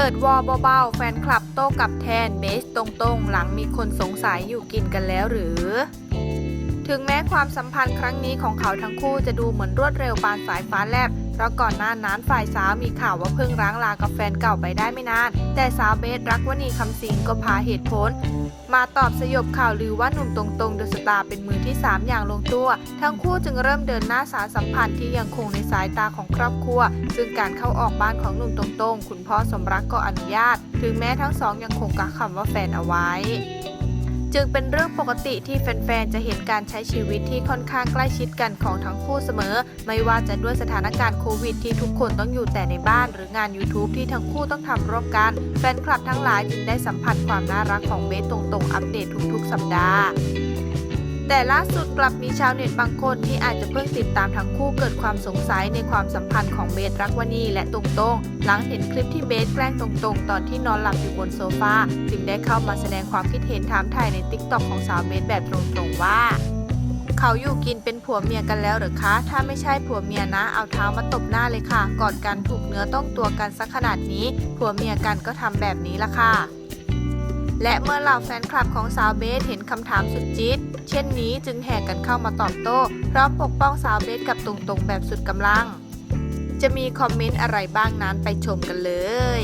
เปิดวอลเบาๆ แฟนคลับโต้กลับแทนเบสตรงๆ หลังมีคนสงสัยอยู่กินกันแล้วหรือ ถึงแม้ความสัมพันธ์ครั้งนี้ของเขาทั้งคู่จะดูเหมือนรวดเร็วปานสายฟ้าแลบ เพราะก่อนหน้านั้นฝ่ายสาวมีข่าวว่าเพิ่งร้างลากับแฟนเก่าไปได้ไม่นาน แต่สาวเบสรักวณีคำสิงก็พาเหตุผล มาตอบสยบข่าวลือว่าหนุ่มตรงๆเดอะสตาร์เป็นมือที่ 3 อย่างลงตัว ทั้งคู่จึงเริ่มเดินหน้าสารสัมพันธ์ที่ยังคงในสายตาของครอบครัว ซึ่งการเข้าออกบ้านของหนุ่มตรงๆ คุณพ่อสมรักก็อนุญาต ถึงแม้ทั้งสองยังคงกักคำว่าแฟนเอาไว้ จึงเป็นเรื่องปกติที่แฟนๆ จะเห็นการใช้ชีวิตที่ค่อนข้างใกล้ชิดกันของทั้งคู่เสมอ ไม่ว่าจะด้วยสถานการณ์โควิดที่ทุกคนต้องอยู่แต่ในบ้าน หรืองาน YouTube ที่ทั้งคู่ต้องทำร่วมกัน แฟนคลับทั้งหลายจึงได้สัมผัสความน่ารักของเบสตรงๆ อัปเดตทุกๆ สัปดาห์ แต่ล่าสุดกลับมีชาวเน็ตบางคนที่อาจจะเพิ่งติดตามทั้งคู่เกิดความสงสัยในความสัมพันธ์ของเบสรักวณีและตรงๆหลังเห็นคลิปที่เบสแกล้งตรงๆตอนที่นอนหลับอยู่บนโซฟาจึงได้เข้ามาแสดงความคิดเห็นถามถ่ายในติ๊กต็อกของสาวเบสแบบตรงๆว่า เขาอยู่กินเป็นผัวเมียกันแล้วหรือคะ ถ้าไม่ใช่ผัวเมียนะ เอาเท้ามาตบหน้าเลยค่ะกอดกันถูกเนื้อต้องตัวกันสักขนาดนี้ผัวเมียกันก็ทำแบบนี้ละค่ะ และเมื่อเหล่าแฟนคลับของสาวเบสเห็นคำถามสุดจี๊ดเช่นนี้จึงแห่กันเข้ามาตอบโต้พร้อมปกป้องสาวเบสกับตรงๆแบบสุดกำลัง จะมีคอมเมนต์อะไรบ้างนั้นไปชมกันเลย